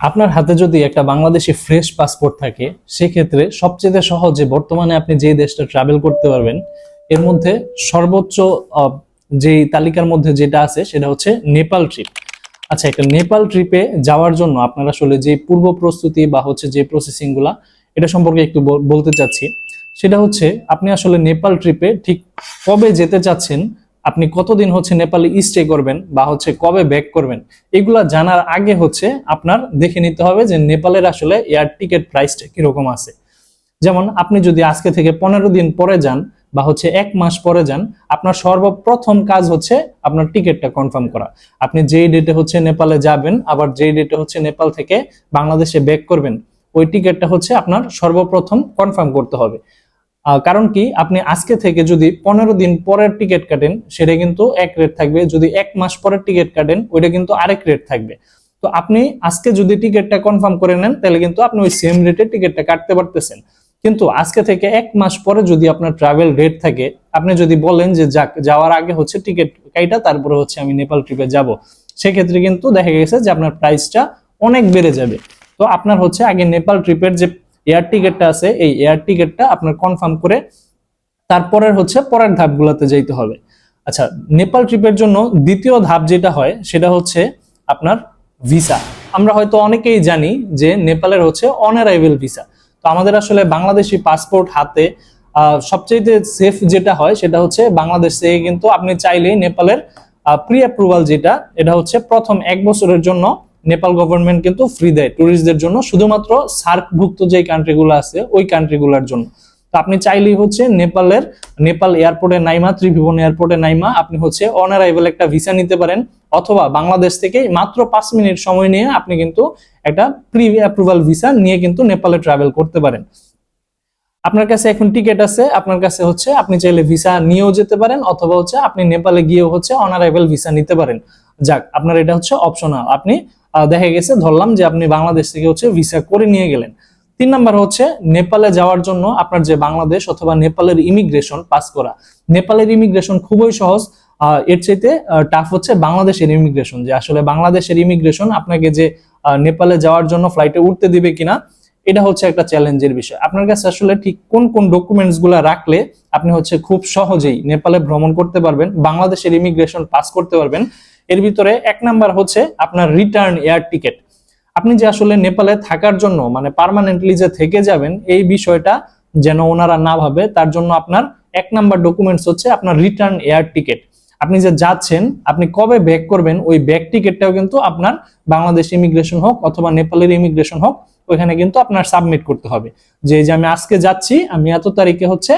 আপনার হাতে যদি একটা বাংলাদেশি ফ্রেশ পাসপোর্ট থাকে, সেক্ষেত্রে সবচেয়ে সহজে বর্তমানে আপনি যেই দেশটা ট্রাভেল করতে পারবেন, এর মধ্যে সর্বোচ্চ যেই তালিকার মধ্যে যেটা আছে সেটা হচ্ছে নেপাল ট্রিপ আচ্ছা একটা নেপাল ট্রিপে যাওয়ার জন্য আপনারা আসলে যে পূর্ব প্রস্তুতি বা হচ্ছে যে প্রসেসিংগুলা, এটা সম্পর্কে একটু বলতে চাচ্ছি। সেটা হচ্ছে, আপনি আসলে নেপাল ট্রিপে ঠিক কবে যেতে চাচ্ছেন আপনি কতদিন হচ্ছে নেপালে স্টে করবেন বা হচ্ছে কবে ব্যাক করবেন, এগুলা জানার আগে হচ্ছে আপনার দেখে নিতে হবে যে নেপালের আসলে এয়ার টিকিট প্রাইসটা কীরকম আছে। যেমন আপনি যদি আজকে থেকে পনেরো দিন পরে যান বা হচ্ছে এক মাস পরে যান, আপনার সর্বপ্রথম কাজ হচ্ছে আপনার টিকিটটা কনফার্ম করা। আপনি যেই ডেটে হচ্ছে নেপালে যাবেন, আবার যেই ডেটে হচ্ছে নেপাল থেকে বাংলাদেশে ব্যাক করবেন, ওই টিকিটটা হচ্ছে আপনার সর্বপ্রথম কনফার্ম করতে হবে। কারণ কি, আপনি আজকে থেকে যদি পনেরো দিন পরের টিকিট কাটেন, সেটা কিন্তু এক রেট থাকবে। যদি এক মাস পরের টিকিট কাটেন, ওইটা কিন্তু আরেক রেট থাকবে। তো আপনি আজকে যদি টিকিটটা কনফার্ম করে নেন, তাহলে কিন্তু আপনি ওই সেম রেটে টিকিটটা কাটতে পারতেছেন। কিন্তু আজকে থেকে এক মাস পরে যদি আপনার ট্রাভেল রেট থাকে, আপনি যদি বলেন যে যাক, যাওয়ার আগে হচ্ছে টিকিট কাইটা, তারপরে হচ্ছে আমি নেপাল ট্রিপে যাব। সেক্ষেত্রে কিন্তু দেখা গেছে যে আপনার প্রাইসটা অনেক বেড়ে যাবে। তো আপনার হচ্ছে আগে নেপাল ট্রিপের যে এয়ার টিকিটটা আছে, এই এয়ার টিকিটটা আপনার কনফার্ম করে তারপরের হচ্ছে পরের ধাপগুলোতে যাইতে হবে। আচ্ছা নেপাল ট্রিপের জন্য দ্বিতীয় ধাপ যেটা হয়, সেটা হচ্ছে আপনার ভিসা আমরা হয়তো অনেকেই জানি যে নেপালের হচ্ছে অনারাইভেল ভিসা তো আমাদের আসলে বাংলাদেশি পাসপোর্ট হাতে সবচেয়ে সেফ যেটা হয়, সেটা হচ্ছে বাংলাদেশ থেকে কিন্তু আপনি চাইলেই নেপালের প্রি অ্যাপ্রুভাল যেটা, এটা হচ্ছে প্রথম এক বছরের জন্য নেপাল গভর্নমেন্ট কিন্তু ফ্রি দেয় ট্যুরিস্টদের জন্য। শুধুমাত্র সার্কভুক্ত যে কান্ট্রিগুলো আছে, ওই কান্ট্রিগুলোর জন্য। তো আপনি চাইলেই হচ্ছে নেপালের, নেপাল এয়ারপোর্টে নাইমা, ত্রিভুবন এয়ারপোর্টে নাইমা, আপনি হচ্ছে অনারাইভেল একটা ভিসা নিতে পারেন। অথবা বাংলাদেশ থেকে মাত্র পাঁচ মিনিট সময় নিয়ে আপনি কিন্তু একটা প্রি অ্যাপ্রুভাল ভিসা নিয়ে কিন্তু নেপালে ট্রাভেল করতে পারেন। আপনার কাছে এখন টিকিট আছে, আপনার কাছে হচ্ছে আপনি চাইলে ভিসা নিয়েও যেতে পারেন, অথবা হচ্ছে আপনি নেপালে গিয়েও হচ্ছে অনারাইভেল ভিসা নিতে পারেন। যাক, আপনার এটা হচ্ছে অপশনাল আপনি দেখা গেছে, ধরলাম যে আপনি বাংলাদেশ থেকে হচ্ছে ভিসা করে নিয়ে গেলেন। তিন নাম্বার হচ্ছে, নেপালে যাওয়ার জন্য আপনার যে বাংলাদেশ অথবা নেপালের ইমিগ্রেশন পাস করা। নেপালের ইমিগ্রেশন খুবই সহজ এর চাইতে টাফ হচ্ছে বাংলাদেশের ইমিগ্রেশন যে আসলে বাংলাদেশের ইমিগ্রেশন আপনাকে যে নেপালে যাওয়ার জন্য ফ্লাইটে উঠতে দিবে কিনা, এটা হচ্ছে একটা চ্যালেঞ্জের বিষয়। আপনার কাছে আসলে ঠিক কোন কোন ডকুমেন্টসগুলা রাখলে আপনি হচ্ছে খুব সহজেই নেপালে ভ্রমণ করতে পারবেন, বাংলাদেশের ইমিগ্রেশন পাস করতে পারবেন এর ভিতরে এক নাম্বার হচ্ছে আপনার রিটার্ন এয়ার টিকেট আপনি যে আসলে নেপালে থাকার জন্য মানে পার্মানেন্টলি যে থেকে যাবেন, এই বিষয়টা যেন ওনারা না ভাবে, তার জন্য আপনার এক নাম্বার ডকুমেন্টস হচ্ছে আপনার রিটার্ন এয়ার টিকেট আপনি যে যাচ্ছেন, আপনি কবে ব্যাক করবেন, ওই ব্যাক টিকেটটাও কিন্তু আপনার বাংলাদেশ ইমিগ্রেশন হোক অথবা নেপালের ইমিগ্রেশন হোক, ওইখানে কিন্তু আপনার সাবমিট করতে হবে। যে এই যে আমি আজকে যাচ্ছি, আমি এত তারিখে হচ্ছে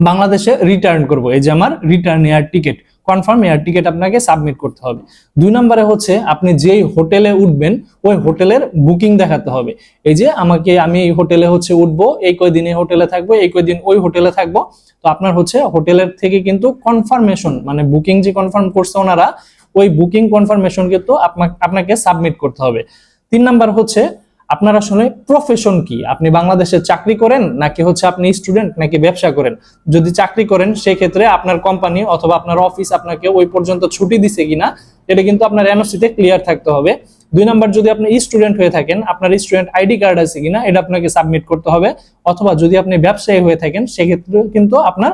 বাংলাদেশে রিটার্ন করব, এই যে আমার return air ticket confirm air ticket আপনাকে সাবমিট করতে হবে। দুই নম্বরে হচ্ছে আপনি যেই হোটেলে উঠবেন, ওই হোটেলের বুকিং দেখাতে হবে। এই যে আমাকে আমি এই হোটেলে হচ্ছে উঠবো, এই কয়দিন এই হোটেলে থাকব, এই কয়দিন ওই হোটেলে থাকব। তো আপনার হচ্ছে হোটেলের থেকে কিন্তু কনফার্মেশন মানে বুকিং যে কনফার্ম করছে ওনারা, ওই বুকিং কনফার্মেশন কিন্তু আপনা- আপনাকে সাবমিট করতে হবে। তিন নাম্বার হচ্ছে আপনার আসলে প্রফেশন কি? আপনি বাংলাদেশে চাকরি করেন নাকি হচ্ছে আপনি স্টুডেন্ট নাকি ব্যবসা করেন? যদি চাকরি করেন সেই ক্ষেত্রে আপনার কোম্পানি অথবা আপনার অফিস আপনাকে ওই পর্যন্ত ছুটি দিছে কিনা, এটা কিন্তু আপনার এনওসিতে ক্লিয়ার থাকতে হবে। দুই নাম্বার, যদি আপনি স্টুডেন্ট হয়ে থাকেন, আপনার স্টুডেন্ট আইডি কার্ড আছে কিনা, এটা আপনাকে সাবমিট করতে হবে। অথবা যদি আপনি ব্যবসায়ী হয়ে থাকেন, সেক্ষেত্রে কিন্তু আপনার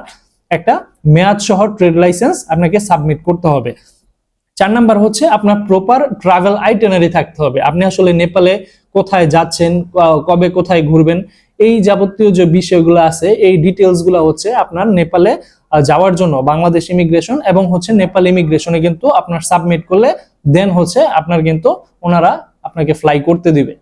একটা মেয়াদ সহ ট্রেড লাইসেন্স আপনাকে সাবমিট করতে হবে। চার নাম্বার হচ্ছে আপনার প্রপার ট্রাভেল আইটেনারি থাকতে হবে। আপনি আসলে নেপালে কোথায় যাচ্ছেন কবে কোথায় ঘুরবেন, এই যাবতীয় যে বিষয়গুলো আছে, এই ডিটেলসগুলো হচ্ছে আপনার নেপালে যাওয়ার জন্য বাংলাদেশ ইমিগ্রেশন এবং হচ্ছে নেপাল ইমিগ্রেশনে কিন্তু আপনার সাবমিট করলে দেন হচ্ছে আপনার কিন্তু ওনারা আপনাকে ফ্লাই করতে দিবে।